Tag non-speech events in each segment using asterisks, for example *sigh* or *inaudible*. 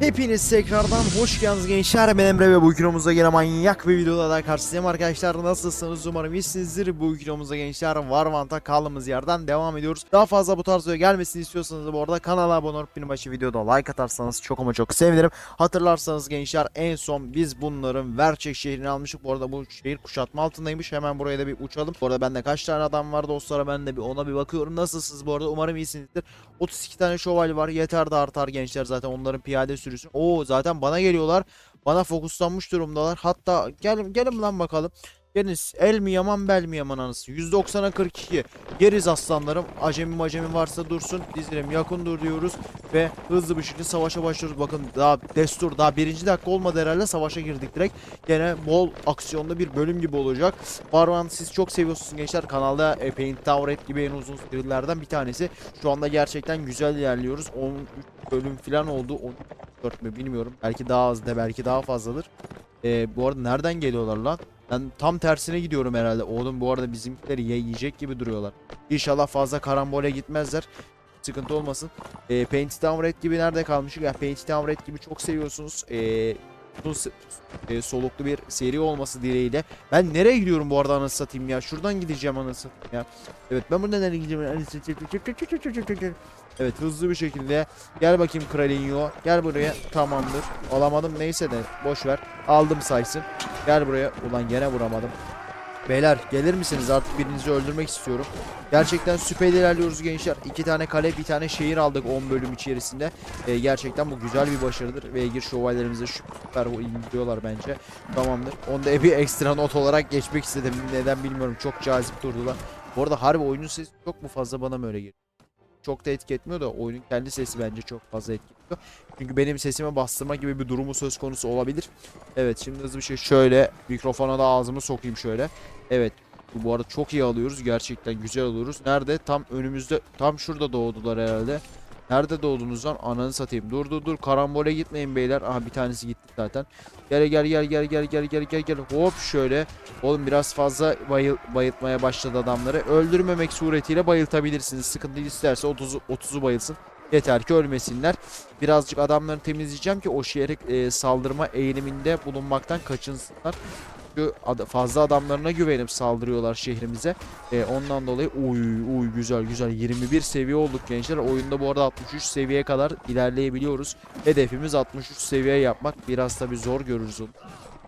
Hepiniz tekrardan hoş geldiniz gençler. Ben Emre ve bu videomuzda yine manyak bir videoda daha karşınızdayım arkadaşlar. Nasılsınız? Umarım iyisinizdir. Bu videomuzda gençler Varvant'a kaldığımız yerden devam ediyoruz. Daha fazla bu tarz video gelmesini istiyorsanız bu arada kanala abone olup bir başı videoda like atarsanız çok ama çok sevinirim. Hatırlarsanız gençler en son biz bunların Verçek şehrini almıştık. Bu arada bu şehir kuşatma altındaymış. Hemen buraya da bir uçalım. Bu arada bende kaç tane adam var dostlara ben de bir ona bir bakıyorum. Nasılsınız bu arada? Umarım iyisinizdir. 32 tane şövalye var. Yeter de artar gençler zaten onların piyade sürüsü. Oo zaten bana geliyorlar. Bana fokuslanmış durumdalar. Hatta gelin gelin lan bakalım. Gelin el mi yaman bel mi yaman anası. 190'a 42. Geriz aslanlarım. Acemi macemi varsa dursun. Dizilim yakın dur diyoruz. Ve hızlı bir şekilde savaşa başlıyoruz. Bakın daha destur daha birinci dakika olmadı herhalde savaşa girdik direkt. Gene bol aksiyonlu bir bölüm gibi olacak. Barvan siz çok seviyorsunuz gençler. Kanalda e, Paint Tower gibi en uzun serilerden bir tanesi. Şu anda gerçekten güzel ilerliyoruz. 13 bölüm falan oldu. 14 mü bilmiyorum. Belki daha az da belki daha fazladır. Ee, bu arada nereden geliyorlar lan? Ben tam tersine gidiyorum herhalde. Oğlum bu arada bizimkileri ye- yiyecek gibi duruyorlar. İnşallah fazla karambole gitmezler. Sıkıntı olmasın. Ee, Paint Town Red gibi nerede kalmışık? Ya Paint Town Red gibi çok seviyorsunuz. Se- e, soluklu bir seri olması dileğiyle. Ben nereye gidiyorum bu arada anasını satayım ya? Şuradan gideceğim anasını satayım ya. Evet ben buradan nereye gideceğim? Evet hızlı bir şekilde gel bakayım Kralinho. Gel buraya. Tamamdır. Alamadım neyse de boş ver. Aldım saysın. Gel buraya. Ulan gene vuramadım. Beyler gelir misiniz? Artık birinizi öldürmek istiyorum. Gerçekten süper ilerliyoruz gençler. İki tane kale, bir tane şehir aldık 10 bölüm içerisinde. Ee, gerçekten bu güzel bir başarıdır. Ve Egir şövalyelerimize süper indiriyorlar bence. Tamamdır. Onu da bir ekstra not olarak geçmek istedim. Neden bilmiyorum. Çok cazip durdular. Bu arada harbi oyunun sesi çok mu fazla bana mı öyle geliyor? Çok da etki etmiyor da oyunun kendi sesi bence çok fazla etki ediyor. Çünkü benim sesime bastırma gibi bir durumu söz konusu olabilir. Evet şimdi hızlı bir şey şöyle mikrofona da ağzımı sokayım şöyle. Evet bu arada çok iyi alıyoruz. Gerçekten güzel alıyoruz. Nerede? Tam önümüzde. Tam şurada doğdular herhalde. Nerede doğdunuz lan? Ananı satayım. Dur dur dur. Karambole gitmeyin beyler. Aha bir tanesi gitti zaten. Gel gel gel gel gel gel gel gel gel. Hop şöyle. Oğlum biraz fazla bayıl bayıltmaya başladı adamları. Öldürmemek suretiyle bayıltabilirsiniz. Sıkıntı isterse 30'u 30'u bayılsın. Yeter ki ölmesinler. Birazcık adamları temizleyeceğim ki o şehre e, saldırma eğiliminde bulunmaktan kaçınsınlar. Çünkü ad- fazla adamlarına güvenip saldırıyorlar şehrimize. E, ondan dolayı uy uy güzel güzel 21 seviye olduk gençler. Oyunda bu arada 63 seviyeye kadar ilerleyebiliyoruz. Hedefimiz 63 seviye yapmak. Biraz tabi zor görürüz.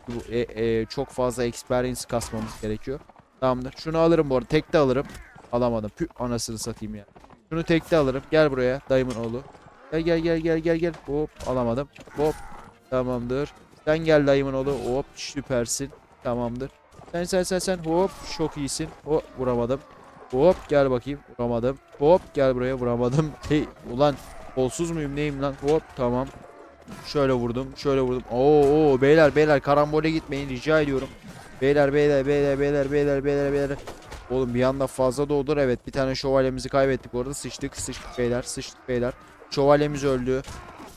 Bu, e, e, çok fazla experience kasmamız gerekiyor. Tamamdır. Şunu alırım bu arada. Tek de alırım. Alamadım. Pü anasını satayım ya. Şunu tek de alırım. Gel buraya. Dayımın oğlu. Gel gel gel gel gel gel. Hop alamadım. Hop. Tamamdır. Sen gel dayımın oğlu. Hop süpersin. Tamamdır. Sen sen sen sen hop çok iyisin. Hop vuramadım. Hop gel bakayım. Vuramadım. Hop gel buraya vuramadım. *laughs* Hey ulan kolsuz muyum neyim lan? Hop tamam. Şöyle vurdum. Şöyle vurdum. Oo, beyler beyler karambole gitmeyin rica ediyorum. Beyler beyler beyler beyler beyler beyler beyler. Oğlum bir anda fazla doğdur. Evet bir tane şövalyemizi kaybettik orada. Sıçtık sıçtık beyler sıçtık beyler. Şövalyemiz öldü.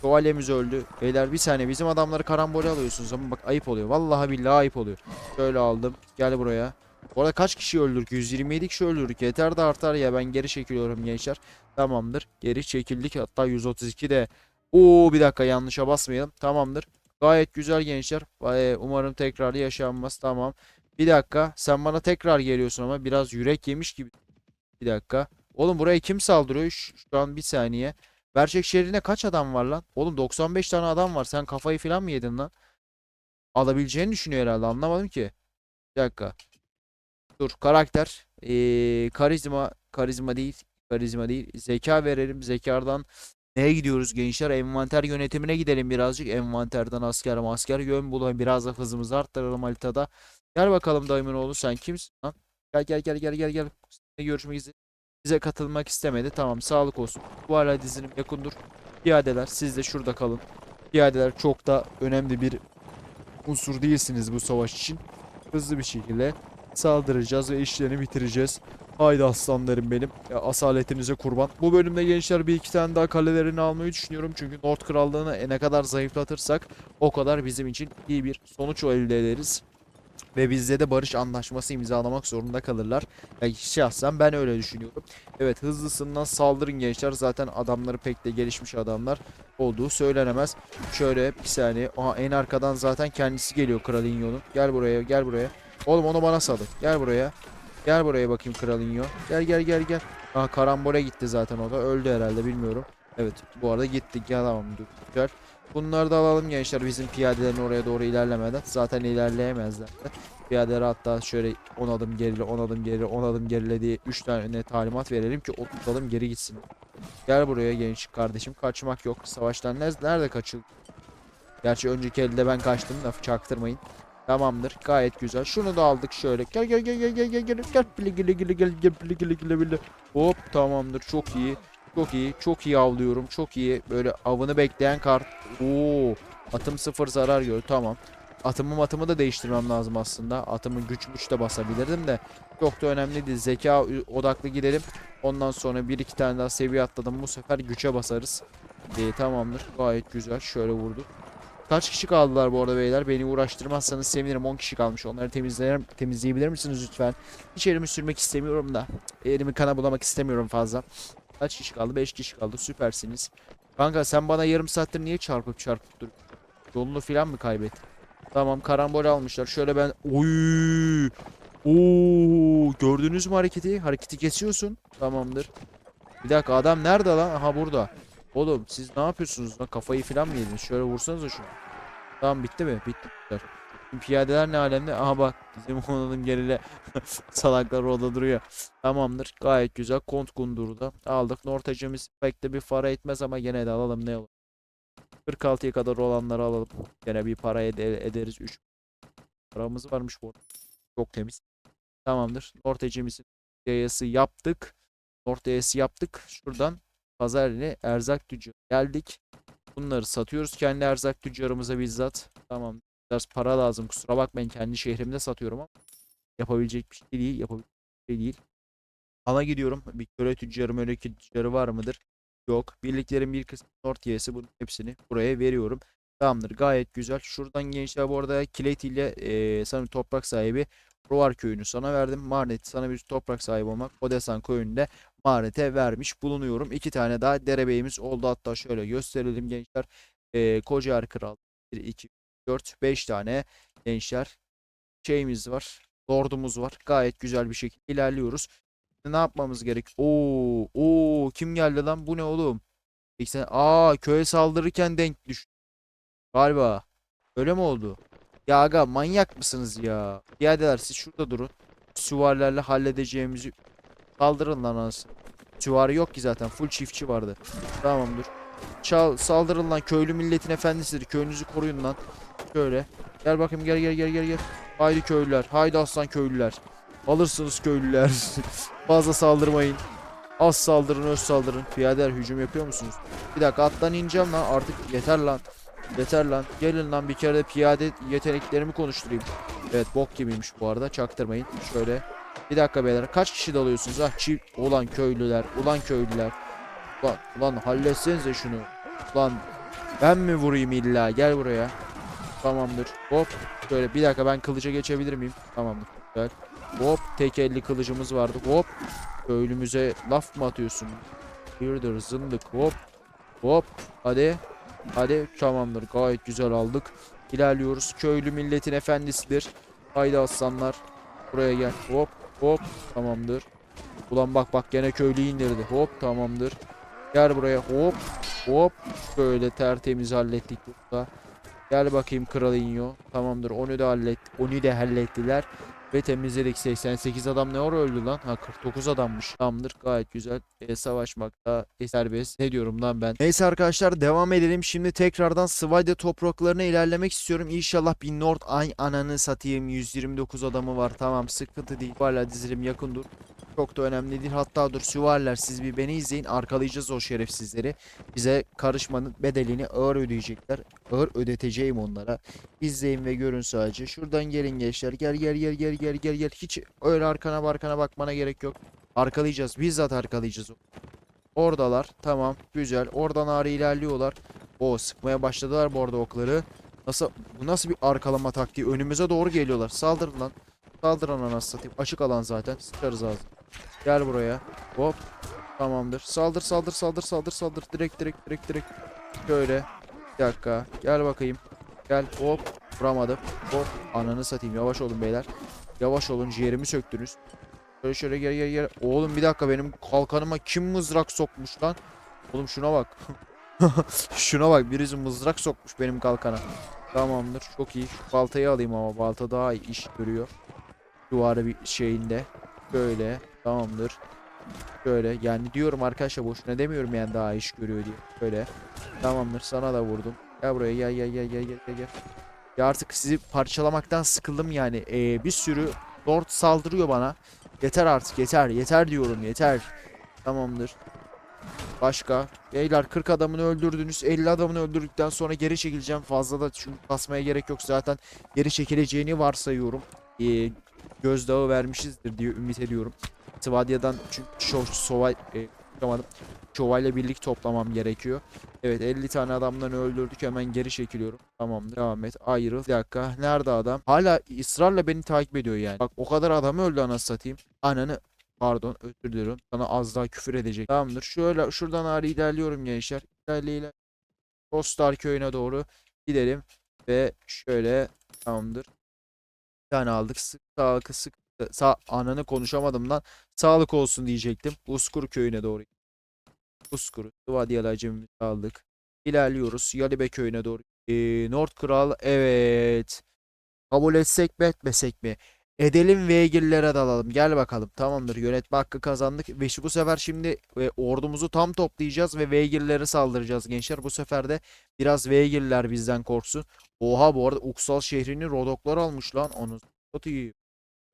Şövalyemiz öldü. Beyler bir saniye bizim adamları karambole alıyorsunuz ama bak ayıp oluyor. Vallahi billahi ayıp oluyor. Şöyle aldım. Gel buraya. Bu arada kaç kişi öldürdük? 127 kişi öldürdük. Yeter de artar ya ben geri çekiliyorum gençler. Tamamdır. Geri çekildik hatta 132 de. Oo bir dakika yanlışa basmayalım. Tamamdır. Gayet güzel gençler. Umarım tekrar yaşanmaz. Tamam. Bir dakika. Sen bana tekrar geliyorsun ama biraz yürek yemiş gibi. Bir dakika. Oğlum buraya kim saldırıyor? Şu, şu an bir saniye. Berçek şehrine kaç adam var lan? Oğlum 95 tane adam var. Sen kafayı falan mı yedin lan? Alabileceğini düşünüyor herhalde. Anlamadım ki. Bir dakika. Dur karakter. Ee, karizma. Karizma değil. Karizma değil. Zeka verelim. Zekadan neye gidiyoruz gençler? Envanter yönetimine gidelim birazcık. Envanterden asker masker yön bulalım. Biraz da hızımızı arttıralım haritada. Gel bakalım dayımın oğlu sen kimsin lan? Gel gel gel gel gel gel. Seninle görüşmek üzere. Bize katılmak istemedi. Tamam sağlık olsun. Bu hala dizilim yakındır. Piyadeler siz de şurada kalın. Piyadeler çok da önemli bir unsur değilsiniz bu savaş için. Hızlı bir şekilde saldıracağız ve işlerini bitireceğiz. Haydi aslanlarım benim. Ya, asaletinize kurban. Bu bölümde gençler bir iki tane daha kalelerini almayı düşünüyorum. Çünkü Nord Krallığı'nı ne kadar zayıflatırsak o kadar bizim için iyi bir sonuç elde ederiz. Ve bizde de barış anlaşması imzalamak zorunda kalırlar. Yani şahsen ben öyle düşünüyorum. Evet hızlısından saldırın gençler. Zaten adamları pek de gelişmiş adamlar olduğu söylenemez. Şöyle bir saniye. Aha en arkadan zaten kendisi geliyor Kralinyo'nun. Gel buraya gel buraya. Oğlum onu bana salın. Gel buraya. Gel buraya bakayım Kralinyo. Gel gel gel gel. Aha karambole gitti zaten o da. Öldü herhalde bilmiyorum. Evet bu arada gitti. Gel tamam dur. Güzel. Bunları da alalım gençler bizim piyadelerin oraya doğru ilerlemeden. Zaten ilerleyemezler. de. Piyadelere hatta şöyle 10 adım gerili 10 adım gerili 10 adım gerile diye 3 tane talimat verelim ki 30 adım geri gitsin. Gel buraya genç kardeşim. Kaçmak yok. Savaştan nerede, kaçıldı? Gerçi önceki elde ben kaçtım lafı çaktırmayın. Tamamdır. Gayet güzel. Şunu da aldık şöyle. Gel gel gel gel gel gel gel gel gili gili gel gel bili gili gili bili. Hop tamamdır. Çok iyi. Çok iyi. Çok iyi avlıyorum. Çok iyi. Böyle avını bekleyen kart. Oo. Atım sıfır zarar gördü. Tamam. Atımı matımı da değiştirmem lazım aslında. Atımı güç güç de basabilirdim de. Çok da önemli değil. Zeka odaklı gidelim. Ondan sonra bir iki tane daha seviye atladım. Bu sefer güçe basarız. Ee, tamamdır. Gayet güzel. Şöyle vurduk. Kaç kişi kaldılar bu arada beyler? Beni uğraştırmazsanız sevinirim. 10 kişi kalmış. Onları temizler, temizleyebilir misiniz lütfen? Hiç elimi sürmek istemiyorum da. Elimi kana bulamak istemiyorum fazla. Kaç kişi kaldı? 5 kişi kaldı. Süpersiniz. Kanka sen bana yarım saattir niye çarpıp çarpıp dur? Yolunu falan mı kaybettin? Tamam karambol almışlar. Şöyle ben... Oy! Oo, gördünüz mü hareketi? Hareketi kesiyorsun. Tamamdır. Bir dakika adam nerede lan? Aha burada. Oğlum siz ne yapıyorsunuz lan? Kafayı falan mı yediniz? Şöyle vursanıza şunu. Tamam bitti mi? Bitti. Piyadeler ne alemde? Aha bak bizim *laughs* onalım gerile *laughs* salaklar orada duruyor. Tamamdır. Gayet güzel. Kont Gundur'u da aldık. Nortacımız pek de bir para etmez ama gene de alalım ne olur. 46'ya kadar olanları alalım. Gene bir para ede- ederiz. 3 paramız varmış bu arada. Çok temiz. Tamamdır. Nortacımızın yayası yaptık. Norte yayası yaptık. Şuradan pazar ile erzak tüccarı geldik. Bunları satıyoruz kendi erzak tüccarımıza bizzat. Tamam. Biraz para lazım. Kusura bakmayın kendi şehrimde satıyorum ama yapabilecek bir şey değil. Yapabilecek bir şey değil. Ana gidiyorum. Bir köle tüccarı möle tüccarı var mıdır? Yok. Birliklerin bir kısmı Nortiyesi bunun hepsini buraya veriyorum. Tamamdır. Gayet güzel. Şuradan gençler bu arada Kilet ile eee sanırım toprak sahibi Rovar köyünü sana verdim. Marnet sana bir toprak sahibi olmak. Odesan köyünde Marnet'e vermiş bulunuyorum. İki tane daha derebeyimiz oldu. Hatta şöyle gösterelim gençler. Eee Kocaer Kral 1, 2, 4, 5 tane gençler şeyimiz var. Lordumuz var. Gayet güzel bir şekilde ilerliyoruz. Ne yapmamız gerek? Oo, oo kim geldi lan? Bu ne oğlum? 80 Aa köye saldırırken denk düştü. Galiba. Öyle mi oldu? Ya aga manyak mısınız ya? Piyadeler siz şurada durun. Süvarilerle halledeceğimizi saldırın lan anasını. Süvari yok ki zaten. Full çiftçi vardı. Tamamdır. Çal, saldırın lan köylü milletin efendisidir. Köyünüzü koruyun lan. Şöyle. Gel bakayım gel gel gel gel gel. Haydi köylüler. Haydi aslan köylüler. Alırsınız köylüler. *laughs* Fazla saldırmayın. Az saldırın öz saldırın. Piyadeler hücum yapıyor musunuz? Bir dakika attan ineceğim lan artık yeter lan. Yeter lan. Gelin lan bir kere de piyade yeteneklerimi konuşturayım. Evet bok gibiymiş bu arada çaktırmayın. Şöyle. Bir dakika beyler kaç kişi dalıyorsunuz ah çift ulan köylüler ulan köylüler. Ulan ulan halletsenize şunu. Ulan ben mi vurayım illa gel buraya. Tamamdır. Hop. Şöyle bir dakika ben kılıca geçebilir miyim? Tamamdır. Güzel. Hop tek elli kılıcımız vardı. Hop. Köylümüze laf mı atıyorsun? Hayırdır zındık. Hop. Hop. Hadi. Hadi tamamdır. Gayet güzel aldık. İlerliyoruz. Köylü milletin efendisidir. Haydi aslanlar. Buraya gel. Hop. Hop. Tamamdır. Ulan bak bak gene köylüyü indirdi. Hop tamamdır. Gel buraya. Hop. Hop. Şöyle tertemiz hallettik burada. Gel bakayım Kralinho. Tamamdır. Onu da hallet. Onu da hallettiler. Ve temizledik 88 adam ne ara öldü lan? Ha 49 adammış. Tamamdır gayet güzel. E, savaşmakta e, serbest. Ne diyorum lan ben? Neyse arkadaşlar devam edelim. Şimdi tekrardan Svayda topraklarına ilerlemek istiyorum. İnşallah bir Nord ay ananı satayım. 129 adamı var. Tamam sıkıntı değil. Hala dizilim yakın dur. Çok da önemli değil. Hatta dur süvariler siz bir beni izleyin. Arkalayacağız o şerefsizleri. Bize karışmanın bedelini ağır ödeyecekler. Ağır ödeteceğim onlara. İzleyin ve görün sadece. Şuradan gelin gençler. Gel gel gel gel gel gel gel. Hiç öyle arkana arkana bakmana gerek yok. Arkalayacağız. Bizzat arkalayacağız. Oradalar. Tamam. Güzel. Oradan ağrı ilerliyorlar. O sıkmaya başladılar bu arada okları. Nasıl bu nasıl bir arkalama taktiği? Önümüze doğru geliyorlar. Saldırın lan. Saldırın anasını satayım. Açık alan zaten. Sıçarız ağzı. Gel buraya. Hop. Tamamdır. Saldır saldır saldır saldır saldır. Direkt direkt direkt direkt. Şöyle. Bir dakika. Gel bakayım. Gel. Hop. Vuramadım. Hop. Ananı satayım. Yavaş olun beyler. Yavaş olun. Ciğerimi söktünüz. Şöyle şöyle gel gel gel. Oğlum bir dakika benim kalkanıma kim mızrak sokmuş lan? Oğlum şuna bak. *laughs* şuna bak. Birisi mızrak sokmuş benim kalkana. Tamamdır. Çok iyi. Şu baltayı alayım ama balta daha iyi iş görüyor. Duvarı bir şeyinde. Böyle. Tamamdır. Şöyle. Yani diyorum arkadaşlar boşuna demiyorum yani daha iş görüyor diye. Böyle. Tamamdır. Sana da vurdum. Gel buraya gel gel gel gel gel gel. Ya artık sizi parçalamaktan sıkıldım yani. Ee, bir sürü Lord saldırıyor bana. Yeter artık yeter. Yeter diyorum yeter. Tamamdır. Başka. Beyler 40 adamını öldürdünüz. 50 adamını öldürdükten sonra geri çekileceğim. Fazla da çünkü basmaya gerek yok. Zaten geri çekileceğini varsayıyorum. Ee, gözdağı vermişizdir diye ümit ediyorum. Svadia'dan çünkü şov, sova, e, Şovayla birlik toplamam gerekiyor. Evet 50 tane adamdan öldürdük. Hemen geri çekiliyorum. Tamamdır. Devam et. Ayrıl. Bir dakika. Nerede adam? Hala ısrarla beni takip ediyor yani. Bak o kadar adam öldü anasını satayım. Ananı Pardon özür diliyorum. Sana az daha küfür edecek. Tamamdır. Şöyle şuradan ağrı ilerliyorum gençler. İlerle ilerle. Dostlar köyüne doğru gidelim. Ve şöyle tamamdır. Bir tane aldık. Sık sağlık sık sağ ananı konuşamadım lan. Sağlık olsun diyecektim. Uskur köyüne doğru. Uskur. Sıvadiyel acemimizi aldık. İlerliyoruz. Yalibe köyüne doğru. Ee, Nord Kral evet. Kabul etsek mi etmesek mi? Edelim Veygillere dalalım. Gel bakalım. Tamamdır. Yönetme hakkı kazandık. Ve şu bu sefer şimdi e, ordumuzu tam toplayacağız ve Veygillere saldıracağız gençler. Bu sefer de biraz Veygiller bizden korksun. Oha bu arada Uksal şehrini Rodoklar almış lan. Onu satayım.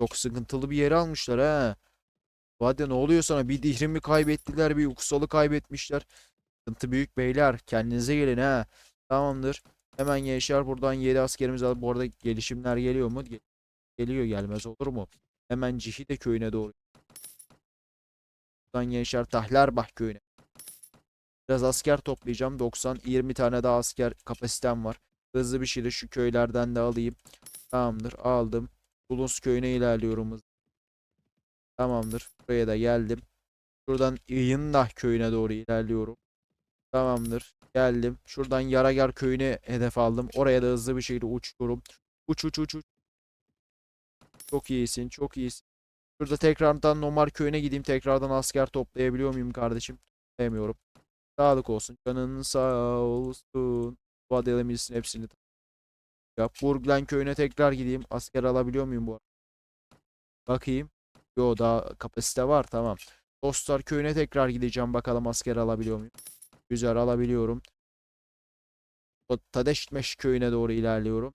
Çok sıkıntılı bir yere almışlar ha. Hadi ne oluyor sana? Bir Dihrim'i kaybettiler, bir Uksal'ı kaybetmişler. Sıkıntı büyük beyler. Kendinize gelin ha. Tamamdır. Hemen gençler buradan 7 askerimiz alıp bu arada gelişimler geliyor mu? Gel- Geliyor gelmez olur mu? Hemen Cihide köyüne doğru. Buradan gençler Tahlerbah köyüne. Biraz asker toplayacağım. 90 20 tane daha asker kapasitem var. Hızlı bir şekilde şu köylerden de alayım. Tamamdır. Aldım. Bulus köyüne ilerliyorum. Tamamdır. Buraya da geldim. Şuradan Yındah köyüne doğru ilerliyorum. Tamamdır. Geldim. Şuradan Yaragar köyüne hedef aldım. Oraya da hızlı bir şekilde uçuyorum. Uç uç uç. Çok iyisin, çok iyisin. Şurada tekrardan Nomar köyüne gideyim. Tekrardan asker toplayabiliyor muyum kardeşim? Toplayamıyorum. Sağlık olsun. Canın sağ olsun. Bu adelemizin hepsini. Ya Burglen köyüne tekrar gideyim. Asker alabiliyor muyum bu arada? Bakayım. Yo daha kapasite var tamam. Dostlar köyüne tekrar gideceğim. Bakalım asker alabiliyor muyum? Güzel alabiliyorum. Tadeşmeş köyüne doğru ilerliyorum.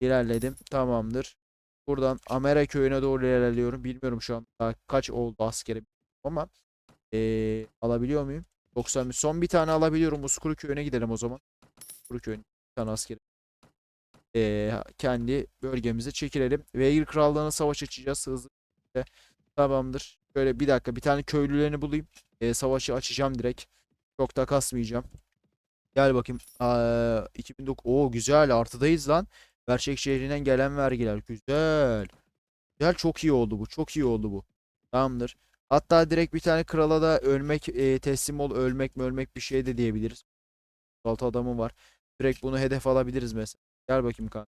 İlerledim. Tamamdır. Buradan Amera köyüne doğru ilerliyorum. Bilmiyorum şu an daha kaç oldu askerim ama eee, alabiliyor muyum? 90 son bir tane alabiliyorum. Uskuru köyüne gidelim o zaman. Uskuru köyüne bir tane askerim. Eee, kendi bölgemize çekilelim. Veygir Krallığı'na savaş açacağız hızlı. bir. Tamamdır. Şöyle bir dakika bir tane köylülerini bulayım. Eee, savaşı açacağım direkt. Çok da kasmayacağım. Gel bakayım. Aa, 2009. Oo güzel artıdayız lan. Gerçek şehrinden gelen vergiler. Güzel. Güzel çok iyi oldu bu. Çok iyi oldu bu. Tamamdır. Hatta direkt bir tane krala da ölmek e, teslim ol ölmek mi ölmek bir şey de diyebiliriz. Altı adamı var. Direkt bunu hedef alabiliriz mesela. Gel bakayım kanka.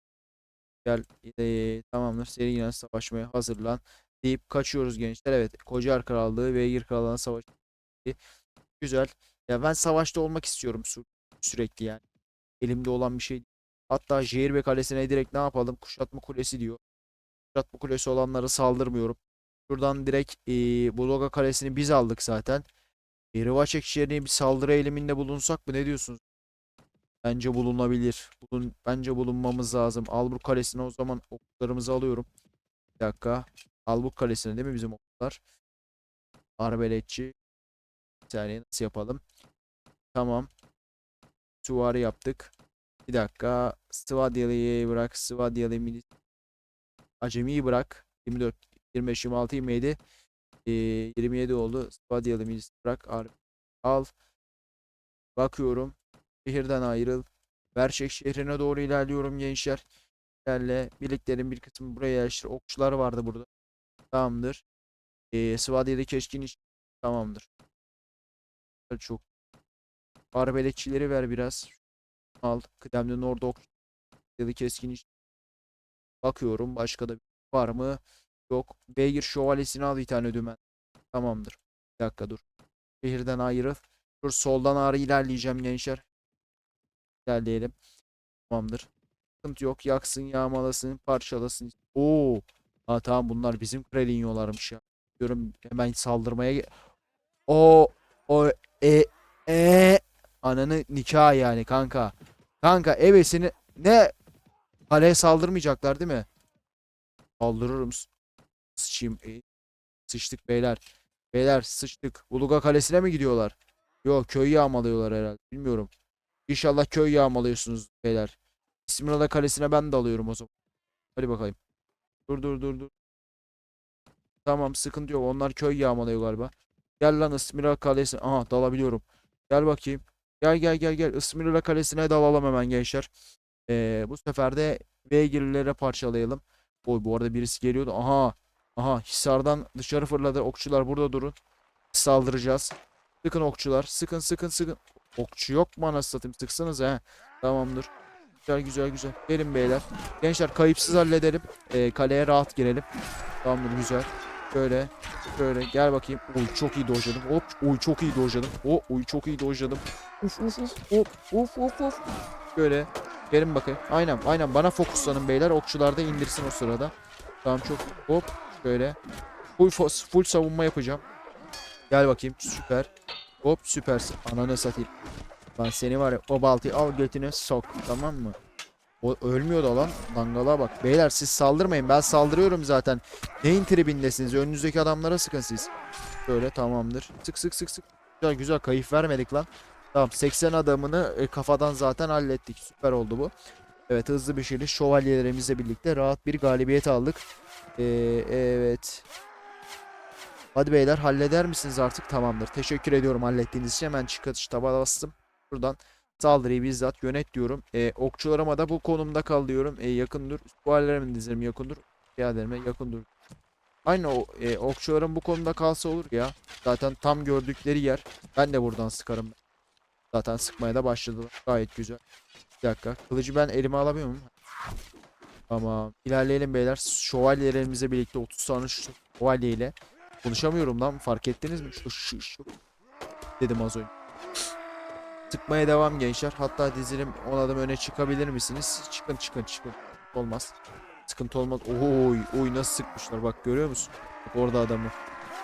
Gel. E, tamamdır. Seriyle savaşmaya hazırlan. Deyip kaçıyoruz gençler. Evet. Kocar Krallığı ve Yeğir Krallığı'na savaş. Güzel. Ya ben savaşta olmak istiyorum sü- sürekli yani. Elimde olan bir şey. Hatta Jehirbe Kalesi'ne direkt ne yapalım? Kuşatma Kulesi diyor. Kuşatma Kulesi olanlara saldırmıyorum. Şuradan direkt eee Buloga Kalesi'ni biz aldık zaten. E, Rıvaçek şehrine bir saldırı eğiliminde bulunsak mı? Ne diyorsunuz? Bence bulunabilir. Bulun, bence bulunmamız lazım. Albur Kalesi'ne o zaman oklarımızı alıyorum. Bir dakika. Albur Kalesi'ne değil mi bizim oklar? Arbeletçi. Bir saniye nasıl yapalım? Tamam. Süvari yaptık. Bir dakika. Svadyalı'yı bırak. Svadyalı milis. Acemi'yi bırak. 24, 25, 26, 27. Ee, 27 oldu. Svadyalı milis bırak. Al. Bakıyorum. Şehirden ayrıl. Berşek şehrine doğru ilerliyorum gençler. İlerle. Birliklerin bir kısmı buraya yerleştir. Okçular vardı burada. Tamamdır. Ee, Svadiye'de keskin iş. Tamamdır. Çok. Arbeletçileri ver biraz. Al. Kıdemli orada ok. Ya da keskin iş. Bakıyorum. Başka da var mı? Yok. Beygir şövalyesini al bir tane dümen. Tamamdır. Bir dakika dur. Şehirden ayrıl. Dur soldan ağrı ilerleyeceğim gençler. İlerleyelim. Tamamdır. Sıkıntı yok. Yaksın, yağmalasın, parçalasın. Oo. Ha tamam bunlar bizim Krelinyolarmış ya. Diyorum hemen saldırmaya O o e e ananı nikah yani kanka. Kanka evesini ne kaleye saldırmayacaklar değil mi? Saldırırım. Sıçayım. E, sıçtık beyler. Beyler sıçtık. Uluga Kalesi'ne mi gidiyorlar? Yok köy yağmalıyorlar herhalde. Bilmiyorum. İnşallah köy yağmalıyorsunuz beyler. İsmirala Kalesi'ne ben de alıyorum o zaman. Hadi bakayım. Dur dur dur dur. Tamam sıkıntı yok. Onlar köy yağmalıyor galiba. Gel lan İsmirala Kalesi. Aha dalabiliyorum. Gel bakayım. Gel gel gel gel. İsmirala Kalesi'ne dalalım hemen gençler. Ee, bu sefer de beygirlilere parçalayalım. Oy bu arada birisi geliyordu. Aha. Aha Hisar'dan dışarı fırladı. Okçular burada durun. Saldıracağız. Sıkın okçular. Sıkın sıkın sıkın. Okçu yok mu anasını satayım? Sıksanız he. Tamamdır. Güzel güzel güzel. Gelin beyler. Gençler kayıpsız halledelim. Ee, kaleye rahat girelim. Tamamdır güzel. Şöyle. Şöyle gel bakayım. Oy çok iyi dojladım. Hop. Oy çok iyi dojladım. O oy çok iyi dojladım. Uf uf uf. Hop. Uf uf uf. Şöyle. Gelin bakayım. Aynen aynen bana fokuslanın beyler. Okçular da indirsin o sırada. Tamam çok. Hop. Şöyle. Full, full savunma yapacağım. Gel bakayım. Süper. Hop süpersin. Ananı satayım. Lan seni var ya o baltayı al götüne sok. Tamam mı? O ölmüyor da lan. Dangala bak. Beyler siz saldırmayın. Ben saldırıyorum zaten. Neyin tribindesiniz? Önünüzdeki adamlara sıkın siz. Böyle tamamdır. Sık sık sık sık. Güzel güzel kayıp vermedik lan. Tamam 80 adamını e, kafadan zaten hallettik. Süper oldu bu. Evet hızlı bir şekilde şövalyelerimizle birlikte rahat bir galibiyet aldık. Ee, evet. Hadi beyler halleder misiniz artık? Tamamdır. Teşekkür ediyorum hallettiğiniz için. Hemen çıkış taba bastım. Buradan saldırıyı bizzat yönet diyorum. Ee, okçularıma da bu konumda kal diyorum. Ee, yakın dur. Süvarilerime dizlerim yakın dur. Piyadelerime. Aynı o e, okçuların bu konumda kalsa olur ya. Zaten tam gördükleri yer. Ben de buradan sıkarım. Zaten sıkmaya da başladılar. Gayet güzel. Bir dakika. Kılıcı ben elime alamıyor muyum? Tamam. İlerleyelim beyler. Şövalyelerimize birlikte 30 tane şu şövalye ile. Konuşamıyorum lan. Fark ettiniz mi? Şu, şu, şu. Dedim az önce. Sıkmaya devam gençler. Hatta dizilim 10 adım öne çıkabilir misiniz? Çıkın çıkın çıkın. Olmaz. Sıkıntı olmaz. Oy oy nasıl sıkmışlar bak görüyor musun? Bak orada adamı.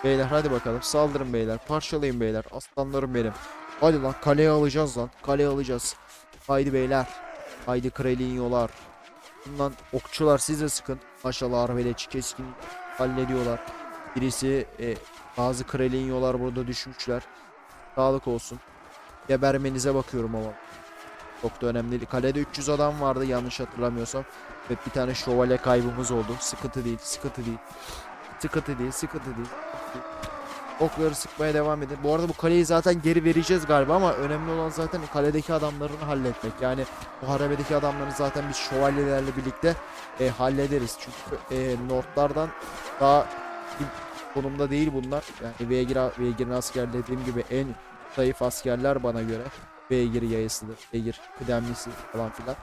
Beyler hadi bakalım saldırın beyler. Parçalayın beyler. Aslanlarım benim. Hadi lan kaleye alacağız lan. Kaleye alacağız. Haydi beyler. Haydi Krelinyolar. Bundan okçular siz de sıkın. Maşallah arbeletçi keskin hallediyorlar. Birisi e, bazı Krelinyolar burada düşmüşler. Sağlık olsun. Gebermenize bakıyorum ama. Çok da önemli. Kalede 300 adam vardı yanlış hatırlamıyorsam. Ve bir tane şövalye kaybımız oldu. Sıkıntı değil, sıkıntı değil. Sıkıntı değil, sıkıntı değil. Okları sıkmaya devam edin. Bu arada bu kaleyi zaten geri vereceğiz galiba ama önemli olan zaten kaledeki adamlarını halletmek. Yani bu harabedeki adamları zaten biz şövalyelerle birlikte e, hallederiz. Çünkü e, Nordlardan daha konumda değil bunlar. Yani Veygir, Veygir'in asker dediğim gibi en zayıf askerler bana göre. Veygir yayısıdır. Veygir kıdemlisi falan filan.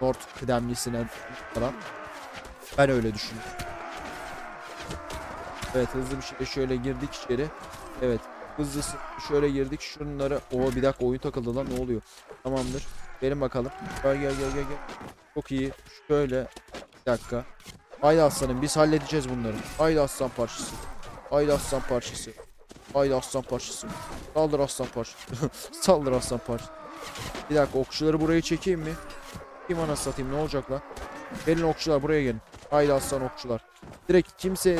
Nord kıdemlisine falan. Ben öyle düşünüyorum. Evet hızlı bir şekilde şöyle girdik içeri. Evet hızlı şöyle girdik şunları. Oo bir dakika oyun takıldı lan ne oluyor? Tamamdır. Gelin bakalım. Gel gel gel. gel. Çok iyi. Şöyle. Bir dakika. Haydi aslanım biz halledeceğiz bunları. Haydi aslan parçası. Haydi aslan parçası. Haydi aslan parçası. Saldır aslan parçası. *laughs* Saldır aslan parçası. Bir dakika okçuları buraya çekeyim mi? Kim ana satayım ne olacak lan? Gelin okçular buraya gelin. Haydi aslan okçular. Direkt kimse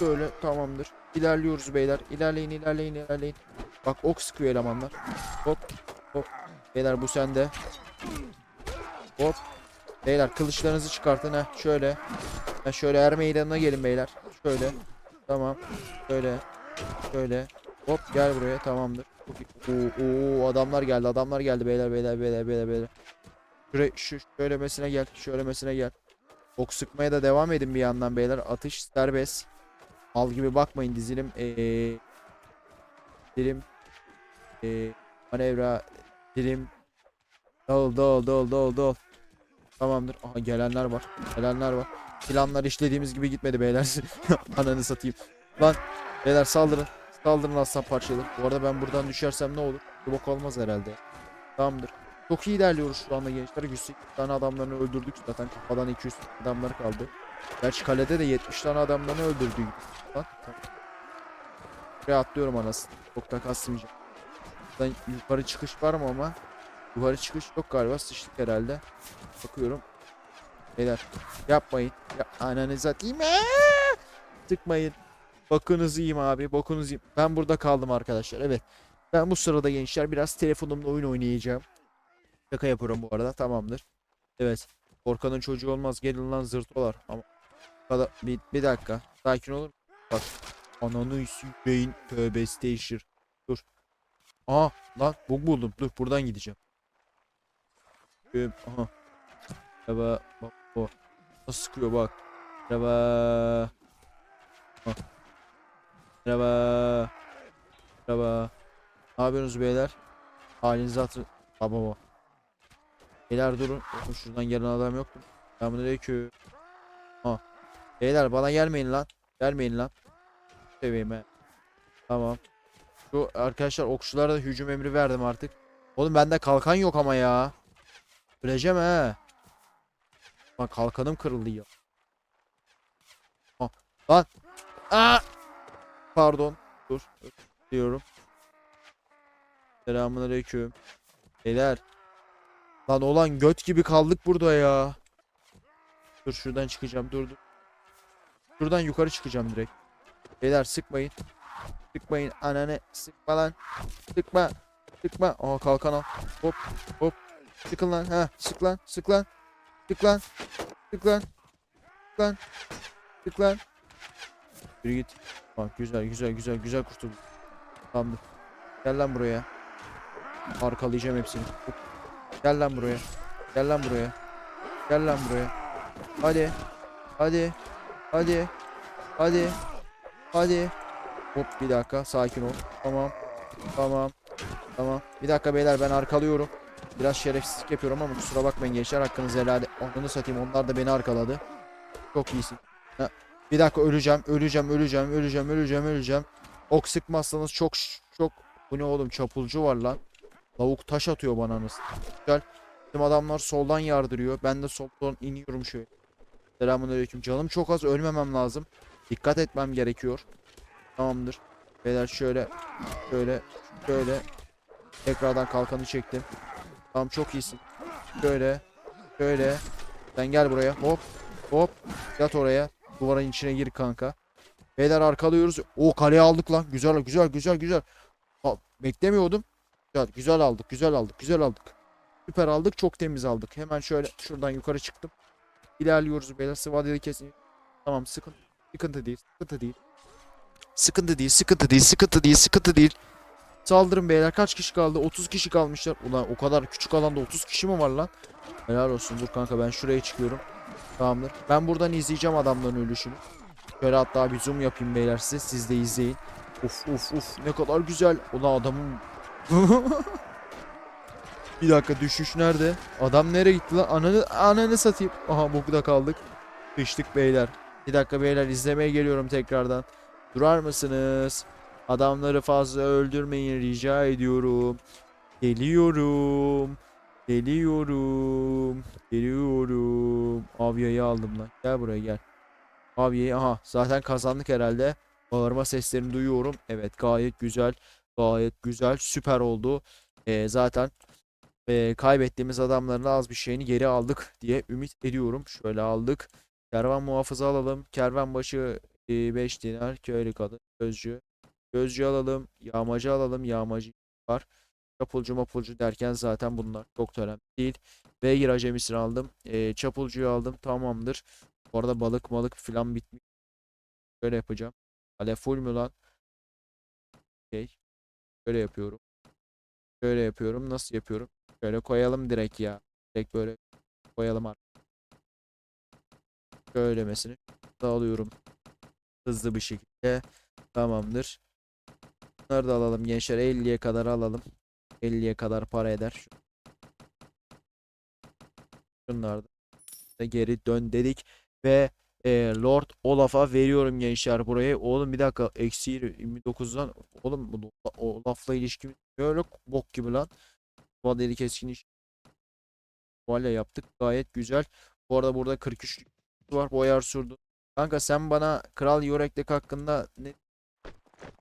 Böyle tamamdır. İlerliyoruz beyler. İlerleyin ilerleyin ilerleyin. Bak ok sıkıyor elemanlar. Hop hop. Beyler bu sende. Hop. Beyler kılıçlarınızı çıkartın ha. Şöyle. Ha şöyle er meydanına gelin beyler. Şöyle. Tamam. Şöyle. Şöyle. Hop gel buraya tamamdır. Oo, oo, adamlar geldi adamlar geldi beyler beyler beyler beyler beyler. Şuraya, şu şöylemesine gel. Şöylemesine gel. Ok sıkmaya da devam edin bir yandan beyler. Atış serbest. Al gibi bakmayın dizilim. Ee, dilim. Ee, manevra. Dilim. Dağıl dağıl dağıl dağıl dağıl. Tamamdır. Aha gelenler var. Gelenler var. Planlar işlediğimiz gibi gitmedi beyler. *laughs* Ananı satayım. Lan beyler saldırın. Saldırın aslan parçaları. Bu arada ben buradan düşersem ne olur? Bir bok olmaz herhalde. Tamamdır. Çok iyi ilerliyoruz şu anda gençler. 108 tane adamlarını öldürdük. Zaten kafadan 200 adamlar kaldı. Gerçi kalede de 70 tane adamlarını öldürdük. Lan tamam. Atlıyorum anasını. Çok da kasmayacağım. Yukarı çıkış var mı ama? Yukarı çıkış yok galiba. Sıçtık herhalde. Bakıyorum. Beyler yapmayın. Ya, ananı atayım. Eee! Tıkmayın. Bakınızı yiyeyim abi. Bokunuzu yiyeyim. Ben burada kaldım arkadaşlar. Evet. Ben bu sırada gençler biraz telefonumla oyun oynayacağım. Şaka yapıyorum bu arada. Tamamdır. Evet. Korkanın çocuğu olmaz. Gelin lan zırtolar. Ama kadar bir, bir dakika. Sakin olur. Bak. Ananı beyin tövbe station. Dur. Aa lan bug buldum. Dur buradan gideceğim. Ee, Aha. Merhaba. Bak o. Nasıl sıkıyor bak. Merhaba. Ah. Merhaba. Merhaba. Ne yapıyorsunuz beyler? Halinizi hatır... Baba baba. Beyler durun. Oğlum şuradan gelen adam yok mu? Selamünaleyküm. Ha. Beyler bana gelmeyin lan. Gelmeyin lan. Seveyim he. Tamam. Şu arkadaşlar okçulara da hücum emri verdim artık. Oğlum bende kalkan yok ama ya. Öleceğim he. Lan kalkanım kırıldı ya. Ha. Lan. Aa! Pardon. Dur. Diyorum. Selamünaleyküm. Beyler. Lan olan göt gibi kaldık burada ya. Dur şuradan çıkacağım. Dur dur. Şuradan yukarı çıkacağım direkt. Beyler sıkmayın. Sıkmayın. Ananı sıkma lan. Sıkma. Sıkma. Aa kalkan al. Hop hop. Sıkın lan. Ha sık lan. Sık lan. Sık lan. Sık lan. Sık lan. Sık lan. Yürü git. Bak güzel güzel güzel güzel kurtulduk. Tamamdır. Gel lan buraya. Arkalayacağım hepsini. Gel lan buraya. Gel lan buraya. Gel lan buraya. Hadi. Hadi. Hadi. Hadi. Hadi. Hop bir dakika sakin ol. Tamam. Tamam. Tamam. Bir dakika beyler ben arkalıyorum. Biraz şerefsizlik yapıyorum ama kusura bakmayın gençler hakkınızı helal. Onları satayım onlar da beni arkaladı. Çok iyisin. Ha, Bir dakika öleceğim, öleceğim, öleceğim, öleceğim, öleceğim, öleceğim. Ok sıkmazsanız çok çok bu ne oğlum çapulcu var lan. Lavuk taş atıyor bana nasıl. Güzel. Bizim adamlar soldan yardırıyor. Ben de soldan iniyorum şöyle. Selamünaleyküm. Canım çok az ölmemem lazım. Dikkat etmem gerekiyor. Tamamdır. Beyler şöyle şöyle şöyle tekrardan kalkanı çektim. Tamam çok iyisin. Şöyle şöyle sen gel buraya. Hop hop yat oraya. Duvarın içine gir kanka. Beyler arkalıyoruz. O kaleye aldık lan. Güzel güzel güzel güzel. Aa, beklemiyordum. Güzel güzel aldık. Güzel aldık. Güzel aldık. Süper aldık. Çok temiz aldık. Hemen şöyle şuradan yukarı çıktım. İlerliyoruz beyler. Sıvadeli kesin. Tamam sıkıntı. Sıkıntı değil. Sıkıntı değil. Sıkıntı değil. Sıkıntı değil. Sıkıntı değil. Sıkıntı değil. Saldırın beyler. Kaç kişi kaldı? 30 kişi kalmışlar. Ulan o kadar küçük alanda 30 kişi mi var lan? Helal olsun. Dur kanka ben şuraya çıkıyorum. Tamamdır. Ben buradan izleyeceğim adamların ölüşünü. Şöyle hatta bir zoom yapayım beyler size. Siz de izleyin. Uf uf uf ne kadar güzel. Ulan adamın... *laughs* bir dakika düşüş nerede? Adam nereye gitti lan? Ananı, ananı satayım. Aha burada kaldık. Düştük beyler. Bir dakika beyler izlemeye geliyorum tekrardan. Durar mısınız? Adamları fazla öldürmeyin rica ediyorum. Geliyorum. Geliyorum. Geliyorum. Avya'yı aldım lan. Gel buraya gel. Avya'yı aha zaten kazandık herhalde. Bağırma seslerini duyuyorum. Evet gayet güzel. Gayet güzel. Süper oldu. Ee, zaten ee, kaybettiğimiz adamların az bir şeyini geri aldık diye ümit ediyorum. Şöyle aldık. Kervan muhafızı alalım. Kervan başı 5 dinar. Köylü kadın. Gözcü. Gözcü alalım. Yağmacı alalım. Yağmacı var. Çapulcu mapulcu derken zaten bunlar çok önemli değil. Beygir acemisini aldım. Ee, çapulcuyu aldım. Tamamdır. Bu arada balık malık filan bitmiş. Böyle yapacağım. Kale full mü lan? Okey. Böyle yapıyorum. Böyle yapıyorum. Nasıl yapıyorum? Şöyle koyalım direkt ya. Direkt böyle koyalım artık. Şöylemesini da alıyorum. Hızlı bir şekilde. Tamamdır. Bunları da alalım gençler. 50'ye kadar alalım. 50'ye kadar para eder. Şunlar da geri dön dedik. Ve e, Lord Olaf'a veriyorum gençler burayı. Oğlum bir dakika. Eksi 29'dan. Oğlum bu Olaf'la ilişkimiz böyle bok gibi lan. Vadeli keskin iş. Valla yaptık. Gayet güzel. Bu arada burada 43 var. Boyar sürdü. Kanka sen bana Kral Yoreklek hakkında ne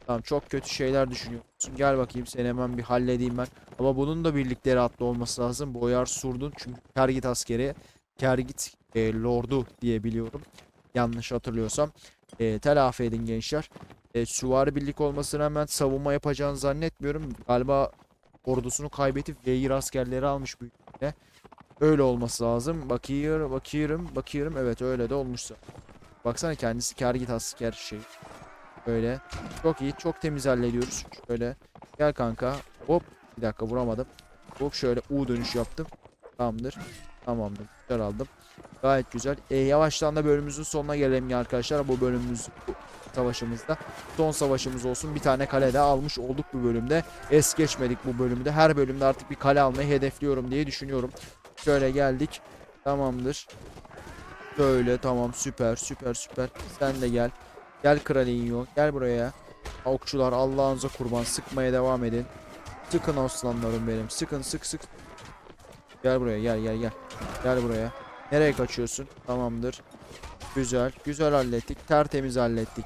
Tamam çok kötü şeyler düşünüyorsun. Gel bakayım seni hemen bir halledeyim ben. Ama bunun da birlikleri atlı olması lazım. Boyar Surdun çünkü Kergit askeri. Kergit e, Lordu diye biliyorum. Yanlış hatırlıyorsam. E, telafi edin gençler. E, süvari birlik olmasına hemen savunma yapacağını zannetmiyorum. Galiba ordusunu kaybedip Veir askerleri almış büyük ihtimalle. Öyle olması lazım. Bakıyorum, bakıyorum, bakıyorum. Evet öyle de olmuşsa. Baksana kendisi Kergit asker şey. Böyle. Çok iyi. Çok temiz hallediyoruz. Şöyle. Gel kanka. Hop. Bir dakika vuramadım. Hop şöyle U dönüş yaptım. Tamamdır. Tamamdır. Güzel aldım. Gayet güzel. E, yavaştan da bölümümüzün sonuna gelelim ya arkadaşlar. Bu bölümümüz bu savaşımızda. Son savaşımız olsun. Bir tane kale de almış olduk bu bölümde. Es geçmedik bu bölümde. Her bölümde artık bir kale almayı hedefliyorum diye düşünüyorum. Şöyle geldik. Tamamdır. Şöyle tamam süper süper süper. Sen de gel. Gel Kralinho. Gel buraya. Okçular Allah'ınıza kurban. Sıkmaya devam edin. Sıkın aslanlarım benim. Sıkın sık sık. Gel buraya gel gel gel. Gel buraya. Nereye kaçıyorsun? Tamamdır. Güzel. Güzel hallettik. Tertemiz hallettik.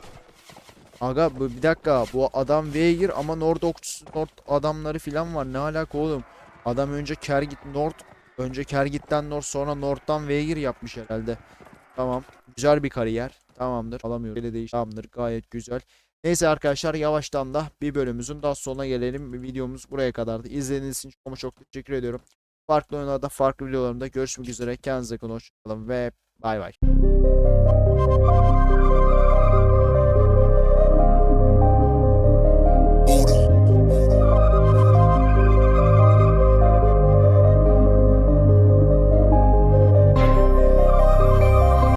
Aga bu bir dakika. Bu adam Veygir ama Nord okçusu Nord adamları filan var. Ne alaka oğlum? Adam önce Kergit Nord önce Kergit'ten Nord sonra Nord'dan Veygir yapmış herhalde. Tamam. Güzel bir kariyer. Tamamdır. Alamıyorum. Böyle değiş. Tamamdır. Gayet güzel. Neyse arkadaşlar yavaştan da bir bölümümüzün daha sonuna gelelim. Videomuz buraya kadardı. İzlediğiniz için çok çok teşekkür ediyorum. Farklı oyunlarda farklı videolarımda görüşmek üzere. Kendinize. Hoşçakalın ve bay bay.